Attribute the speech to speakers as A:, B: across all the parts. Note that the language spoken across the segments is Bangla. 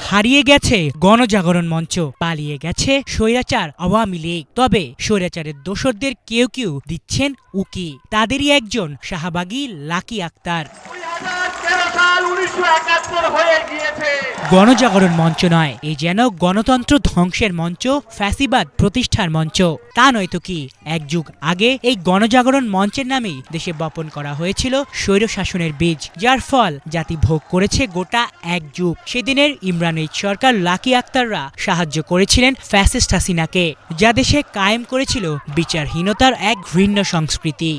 A: হারিয়ে গেছে গণজাগরণ মঞ্চ, পালিয়ে গেছে স্বৈরাচার আওয়ামী লীগ। তবে স্বৈরাচারের দোষরদের কেউ কেউ দিচ্ছেন উকি। তাদেরই একজন শাহবাগী লাকি আক্তার।
B: হয়ে গিয়েছে।
A: গণজাগরণ মঞ্চ নয়। এই যেন গণতন্ত্র ধ্বংসের মঞ্চ, ফ্যাসিবাদ প্রতিষ্ঠার মঞ্চ। তা নয়তো কি? এক যুগ আগে এই গণজাগরণ মঞ্চের নামেই দেশে বপন করা হয়েছিল স্বৈর শাসনের বীজ, যার ফল জাতি ভোগ করেছে গোটা এক যুগ। সেদিনের ইমরান এইচ সরকার লাকি আক্তাররা সাহায্য করেছিলেন ফ্যাসিস্ট হাসিনাকে, যা দেশে কায়েম করেছিল বিচারহীনতার এক ঘৃণ্য সংস্কৃতি।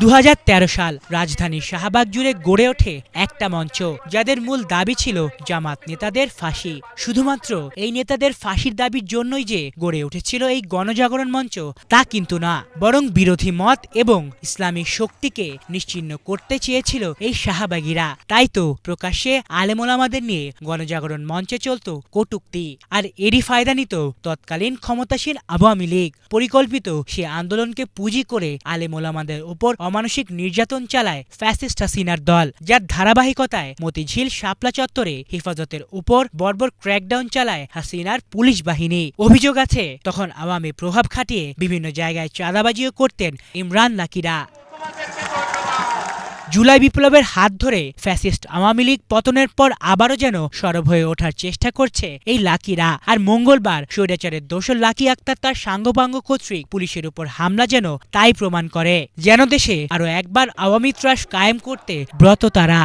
B: দু হাজার
A: তেরো সাল রাজধানী শাহবাগ জুড়ে গড়ে ওঠে একটা মঞ্চ, যাদের মূল দাবি ছিল জামাত নেতাদের ফাঁসি। শুধুমাত্র এই নেতাদের ফাঁসির দাবির জন্যই যে গড়ে উঠেছিল এই গণজাগরণ মঞ্চ, তা কিন্তু না। বরং বিরোধী মত এবং ইসলামিক শক্তিকে নিশ্চিহ্ন করতে চেয়েছিল এই শাহবাগীরা। তাই তো প্রকাশ্যে আলেমোলামাদের নিয়ে গণজাগরণ মঞ্চে চলত কটুক্তি। আর এরই ফায়দা নিত তৎকালীন ক্ষমতাসীন আওয়ামী লীগ। পরিকল্পিত সে আন্দোলনকে পুঁজি করে আলেমোলামাদের উপর অমানসিক নির্যাতন চালায় ফ্যাসিস্ট হাসিনার দল, যার ধারাবাহিকতায় মতিঝিল শাপলা চত্বরে হেফাজতের উপর বর্বর ক্র্যাকডাউন চালায় হাসিনার পুলিশ বাহিনী। অভিযোগ আছে, তখন আওয়ামী প্রভাব খাটিয়ে বিভিন্ন জায়গায় চাঁদাবাজিও করতেন ইমরান
B: ধন্যবাদ
A: জুলাই বিপ্লবের হাত ধরে ফ্যাসিস্ট আওয়ামী লীগ পতনের পর আবারও যেন সরব হয়ে ওঠার চেষ্টা করছে এই লাকিরা। আর মঙ্গলবার স্বৈরাচারের দোষর লাকি আক্তার তার সাঙ্গপাঙ্গ কর্তৃক পুলিশের উপর হামলা যেন তাই প্রমাণ করে। যেন দেশে আরও একবার আওয়ামী ত্রাস কায়েম করতে ব্রত তারা।